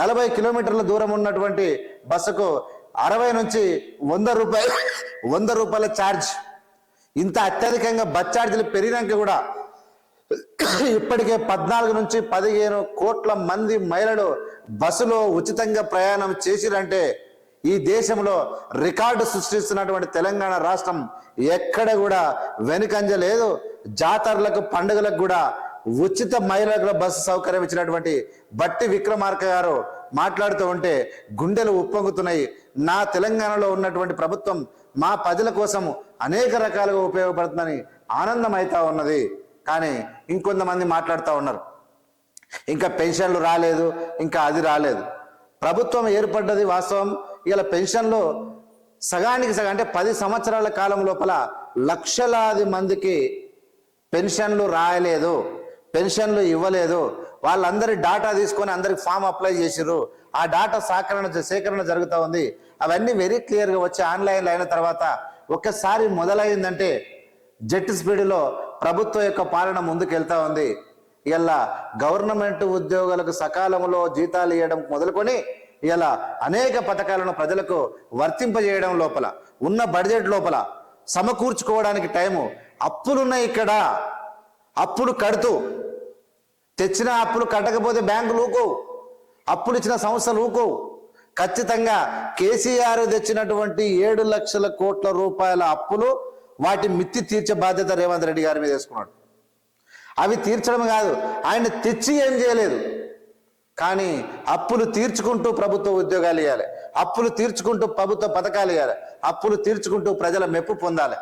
నలభై కిలోమీటర్ల దూరం ఉన్నటువంటి బస్సుకు అరవై నుంచి వంద రూపాయలు వంద రూపాయల ఛార్జ్. ఇంత అత్యధికంగా బస్ ఛార్జీలు పెరిగినాక కూడా ఇప్పటికే పద్నాలుగు నుంచి పదిహేను కోట్ల మంది మహిళలు బస్సులో ఉచితంగా ప్రయాణం చేసిరంటే ఈ దేశంలో రికార్డు సృష్టిస్తున్నటువంటి తెలంగాణ రాష్ట్రం ఎక్కడ కూడా వెనుకంజ లేదు. జాతరలకు పండుగలకు కూడా ఉచిత మహిళలకు బస్సు సౌకర్యం ఇచ్చినటువంటి బట్టి విక్రమార్క గారు మాట్లాడుతూ ఉంటే గుండెలు ఉప్పొంగుతున్నాయి. నా తెలంగాణలో ఉన్నటువంటి ప్రభుత్వం మా ప్రజల కోసం అనేక రకాలుగా ఉపయోగపడుతుందని ఆనందం అవుతా ఉన్నది. కానీ ఇంకొంతమంది మాట్లాడుతూ ఉన్నారు. ఇంకా పెన్షన్లు రాలేదు ఇంకా అది రాలేదు. ప్రభుత్వం ఏర్పడ్డది వాస్తవం. ఇలా పెన్షన్లు సగానికి సగం అంటే పది సంవత్సరాల కాలం లోపల లక్షలాది మందికి పెన్షన్లు రాయలేదు. పెన్షన్లు ఇవ్వలేదు. వాళ్ళందరి డాటా తీసుకొని అందరికి ఫామ్ అప్లై చేసిర్రు. ఆ డాటా సేకరణ సేకరణ జరుగుతూ ఉంది. అవన్నీ వెరీ క్లియర్గా వచ్చి ఆన్లైన్లో అయిన తర్వాత ఒక్కసారి మొదలైందంటే జెట్ స్పీడ్లో ప్రభుత్వం యొక్క పాలన ముందుకెళ్తా ఉంది. ఇలా గవర్నమెంట్ ఉద్యోగులకు సకాలంలో జీతాలు ఇవ్వడం మొదలుకొని ఇలా అనేక పథకాలను ప్రజలకు వర్తింపజేయడం లోపల ఉన్న బడ్జెట్ లోపల సమకూర్చుకోవడానికి టైము అప్పులున్నాయి ఇక్కడ. అప్పులు కడుతూ తెచ్చిన అప్పులు కట్టకపోతే బ్యాంకులు ఊకోవు అప్పులు ఇచ్చిన సంస్థలు ఊకోవు ఖచ్చితంగా కేసీఆర్ తెచ్చినటువంటి ఏడు లక్షల కోట్ల రూపాయల అప్పులు వాటి మిత్తి తీర్చే బాధ్యత రేవంత్ రెడ్డి గారి మీద వేసుకున్నాడు. అవి తీర్చడం కాదు ఆయన తెచ్చి ఏం చేయలేదు. కానీ అప్పులు తీర్చుకుంటూ ప్రభుత్వ ఉద్యోగాలు ఇవ్వాలి అప్పులు తీర్చుకుంటూ ప్రభుత్వ పథకాలు ఇవ్వాలి అప్పులు తీర్చుకుంటూ ప్రజల మెప్పు పొందాలి.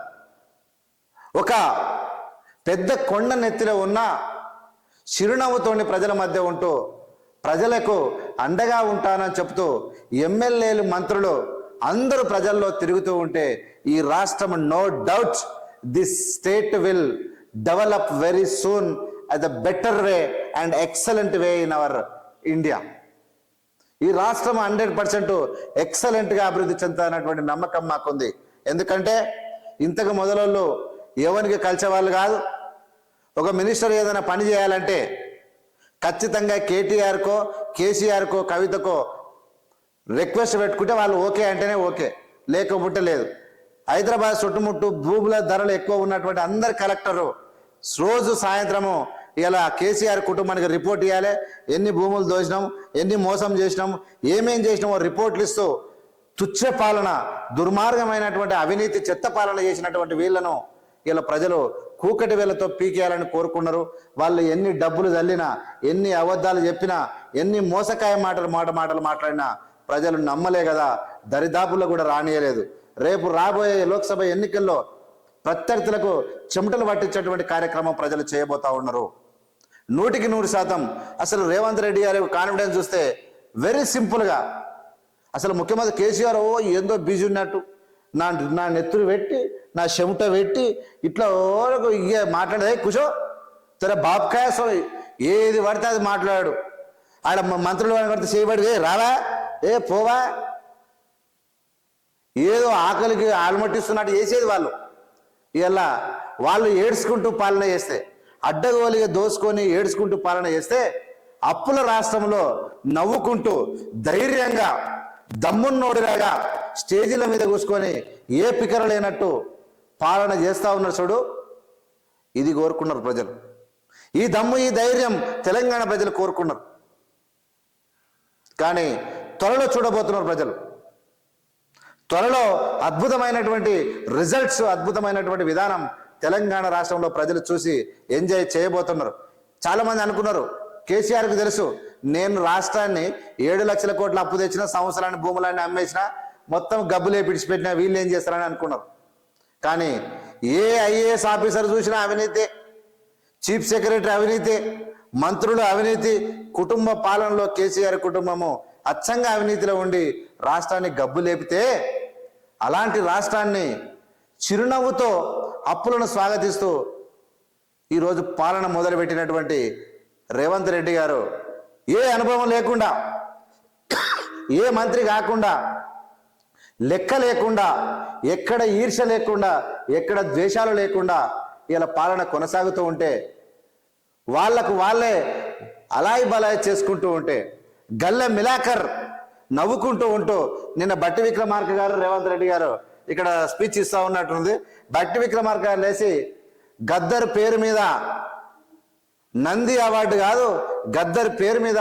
ఒక పెద్ద కొండ నెత్తిలో ఉన్న చిరునవ్వుతోని ప్రజల మధ్య ఉంటూ ప్రజలకు అండగా ఉంటానని చెప్తూ ఎమ్మెల్యేలు మంత్రులు అందరూ ప్రజల్లో తిరుగుతూ ఉంటే ఈ రాష్ట్రం no doubt this state will develop very soon at the better way and excellent way in our India ఈ రాష్ట్రం హండ్రెడ్ పర్సెంట్ ఎక్సలెంట్గా అభివృద్ధి చెందుతున్నటువంటి నమ్మకం మాకుంది. ఎందుకంటే ఇంతకు మొదలలో ఎవరికి కలిసే వాళ్ళు కాదు ఒక మినిస్టర్ ఏదైనా పని చేయాలంటే ఖచ్చితంగా కేటీఆర్కో కేసీఆర్కో కవితకో రిక్వెస్ట్ పెట్టుకుంటే వాళ్ళు ఓకే అంటేనే ఓకే లేకపోతే లేదు. హైదరాబాద్ చుట్టుముట్టు భూముల ధరలు ఎక్కువ ఉన్నటువంటి అందరు కలెక్టరు రోజు సాయంత్రము ఇలా కేసీఆర్ కుటుంబానికి రిపోర్ట్ ఇవ్వాలి ఎన్ని భూములు దోచినాం ఎన్ని మోసం చేసినాం ఏమేం చేసినామో రిపోర్ట్లు ఇస్తూ తుచ్చ పాలన దుర్మార్గమైనటువంటి అవినీతి చెత్త పాలన చేసినటువంటి వీళ్ళను ఇలా ప్రజలు కూకటి వేలతో పీకేయాలని కోరుకున్నారు. వాళ్ళు ఎన్ని డబ్బులు చల్లినా ఎన్ని అబద్ధాలు చెప్పినా ఎన్ని మోసకాయ మాటలు మాట మాటలు మాట్లాడినా ప్రజలు నమ్మలే కదా. దరిదాపుల్లో కూడా రానియలేదు. రేపు రాబోయే లోక్సభ ఎన్నికల్లో ప్రత్యర్థులకు చెమటలు పట్టించేటువంటి కార్యక్రమం ప్రజలు చేయబోతా ఉన్నారు. నూటికి నూరు శాతం అసలు రేవంత్ రెడ్డి గారి కాన్ఫిడెన్స్ చూస్తే వెరీ సింపుల్గా అసలు ముఖ్యమంత్రి కేసీఆర్ ఓ ఏందో బిజీ ఉన్నట్టు. నా నా నెత్తురు పెట్టి నా చెమట పెట్టి ఇట్లా ఓరకు ఇక మాట్లాడదే కుషో సరే బాబ్కాయ సో ఏది పడితే అది మాట్లాడాడు ఆడ మంత్రులు పడితే చేయబడి రావా ఏ పోవా. ఏదో ఆకలికి ఆల్మట్టిస్తున్నట్టు చేసేది వాళ్ళు. ఇలా వాళ్ళు ఏడ్చుకుంటూ పాలన చేస్తే అడ్డగోలిగా దోసుకొని ఏడ్చుకుంటూ పాలన చేస్తే అప్పుల రాష్ట్రంలో నవ్వుకుంటూ ధైర్యంగా దమ్మున్నోడిలాగా స్టేజీల మీద కూసుకొని ఏ పికర లేనట్టు పాలన చేస్తూ ఉన్నారు చూడు. ఇది కోరుకున్నారు ప్రజలు. ఈ దమ్ము ఈ ధైర్యం తెలంగాణ ప్రజలు కోరుకున్నారు. కానీ త్వరలో చూడబోతున్నారు ప్రజలు. త్వరలో అద్భుతమైనటువంటి రిజల్ట్స్ అద్భుతమైనటువంటి విధానం తెలంగాణ రాష్ట్రంలో ప్రజలు చూసి ఎంజాయ్ చేయబోతున్నారు. చాలామంది అనుకున్నారు కేసీఆర్కి తెలుసు నేను రాష్ట్రాన్ని ఏడు లక్షల కోట్ల అప్పు తెచ్చిన సంవత్సరాన్ని భూములన్నీ అమ్మేసిన మొత్తం గబ్బులే పిడిచిపెట్టిన వీళ్ళు ఏం చేస్తారని అనుకున్నారు. కానీ ఏ ఐఏఎస్ ఆఫీసర్ చూసినా అవినీతి చీఫ్ సెక్రటరీ అవినీతి మంత్రులు అవినీతి కుటుంబ పాలనలో కేసీఆర్ కుటుంబము అచ్చంగా అవినీతిలో ఉండి రాష్ట్రాన్ని గబ్బు లేపితే అలాంటి రాష్ట్రాన్ని చిరునవ్వుతో అప్పులను స్వాగతిస్తూ ఈరోజు పాలన మొదలుపెట్టినటువంటి రేవంత్ రెడ్డి గారు ఏ అనుభవం లేకుండా ఏ మంత్రి కాకుండా లెక్క లేకుండా ఎక్కడ ఈర్ష లేకుండా ఎక్కడ ద్వేషాలు లేకుండా ఇలా పాలన కొనసాగుతూ ఉంటే వాళ్ళకు వాళ్ళే అలాయి బలాయి చేసుకుంటూ ఉంటే గల్లె మిలాకర్ నవ్వుకుంటూ ఉంటూ నిన్న బట్టి విక్రమార్క గారు రేవంత్ రెడ్డి గారు ఇక్కడ స్పీచ్ ఇస్తా ఉన్నట్టుంది. బట్టి విక్రమార్క గారు లేచి గద్దర్ పేరు మీద నంది అవార్డు కాదు గద్దర్ పేరు మీద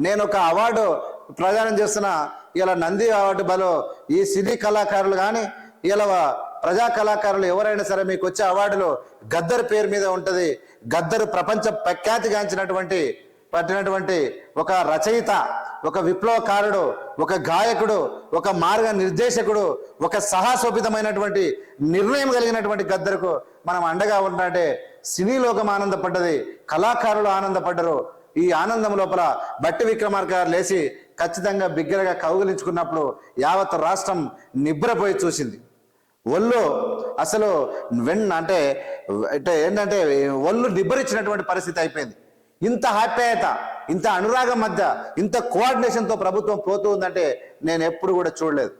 నేను ఒక అవార్డు ప్రదానం చేస్తున్న ఇలా నంది అవార్డు బలో ఈ సినీ కళాకారులు కానీ ఇలా ప్రజా కళాకారులు ఎవరైనా సరే మీకు వచ్చే అవార్డులు గద్దర్ పేరు మీద ఉంటది. గద్దర్ ప్రపంచ ప్రఖ్యాతిగాంచినటువంటి పట్టినటువంటి ఒక రచయిత ఒక విప్లవకారుడు ఒక గాయకుడు ఒక మార్గ నిర్దేశకుడు ఒక సాహసోపితమైనటువంటి నిర్ణయం కలిగినటువంటి గద్దరుకు మనం అండగా ఉన్నట్టే సినీ లోకం ఆనందపడ్డది కళాకారులు ఆనందపడ్డరు. ఈ ఆనందం లోపల బట్టి విక్రమార్క గారు లేచి ఖచ్చితంగా బిగ్గరగా కౌగిలించుకున్నప్పుడు యావత్ రాష్ట్రం నిబ్రపోయి చూసింది. ఒళ్ళు అసలు వెన్ అంటే అంటే ఏంటంటే ఒళ్ళు నిబ్బరిచ్చినటువంటి పరిస్థితి అయిపోయింది. ఇంత ఆప్యాయత ఇంత అనురాగం మధ్య ఇంత కోఆర్డినేషన్తో ప్రభుత్వం పోతూ ఉందంటే నేను ఎప్పుడు కూడా చూడలేదు.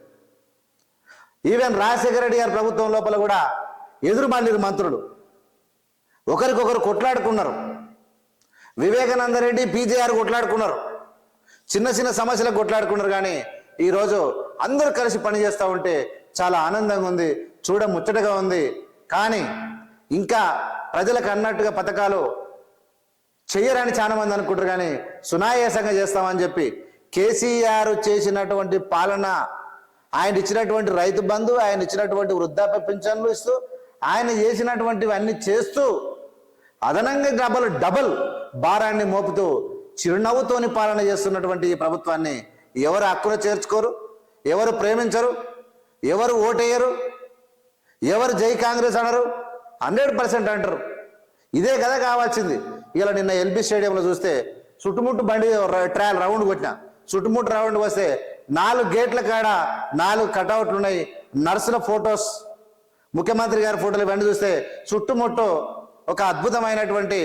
ఈవెన్ రాజశేఖర రెడ్డి గారి ప్రభుత్వం లోపల కూడా ఎదురు మళ్ళీ మంత్రులు. ఒకరికొకరు కొట్లాడుకున్నారు. వివేకానంద రెడ్డి పీజేఆర్ కొట్లాడుకున్నారు. చిన్న చిన్న సమస్యలకు కొట్లాడుకున్నారు కానీ ఈరోజు అందరూ కలిసి పనిచేస్తూ ఉంటే చాలా ఆనందంగా ఉంది చూడ ముచ్చటగా ఉంది. కానీ ఇంకా ప్రజలకు అన్నట్టుగా పథకాలు చెయ్యరని చాలా మంది అనుకుంటారు కానీ సునాయాసంగా చేస్తామని చెప్పి కేసీఆర్ చేసినటువంటి పాలన ఆయన ఇచ్చినటువంటి రైతు బంధు ఆయన ఇచ్చినటువంటి వృద్ధాప్య పింఛన్లు ఇస్తూ ఆయన చేసినటువంటివన్నీ చేస్తూ అదనంగా డబల్ డబల్ భారాన్ని మోపుతూ చిరునవ్వుతోని పాలన చేస్తున్నటువంటి ఈ ప్రభుత్వాన్ని ఎవరు హక్కున చేర్చుకోరు? ఎవరు ప్రేమించరు? ఎవరు ఓటేయరు? ఎవరు జై కాంగ్రెస్ అనరు? హండ్రెడ్ పర్సెంట్ అంటారు. ఇదే కదా కావాల్సింది. ఇలా నిన్న ఎల్బీ స్టేడియంలో చూస్తే చుట్టుముట్టు బండి ట్రయల్ రౌండ్ కొట్టిన. చుట్టుముట్టు రౌండ్ వస్తే నాలుగు గేట్ల కాడ నాలుగు కటౌట్లు ఉన్నాయి. నర్సుల ఫొటోస్. ముఖ్యమంత్రి గారి ఫోటోలు ఇవన్నీ చూస్తే చుట్టుముట్టు ఒక అద్భుతమైనటువంటి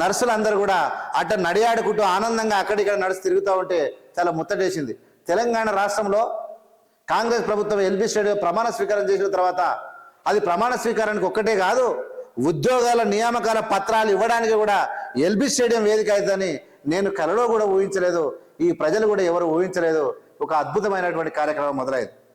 నర్సులందరూ కూడా అట్ట నడియాడుకుంటూ ఆనందంగా అక్కడిక్కడ నడిచి తిరుగుతూ ఉంటే చాలా ముత్తటేసింది తెలంగాణ రాష్ట్రంలో కాంగ్రెస్ ప్రభుత్వం ఎల్బీ స్టేడియం ప్రమాణ స్వీకారం చేసిన తర్వాత అది ప్రమాణ స్వీకారానికి ఒక్కటే కాదు ఉద్యోగాల నియామకాల పత్రాలు ఇవ్వడానికి కూడా ఎల్బీ స్టేడియం వేదిక అవుతుందని నేను కలలో కూడా ఊహించలేదు ఈ ప్రజలు కూడా ఎవరు ఊహించలేదు. ఒక అద్భుతమైనటువంటి కార్యక్రమం మొదలైంది.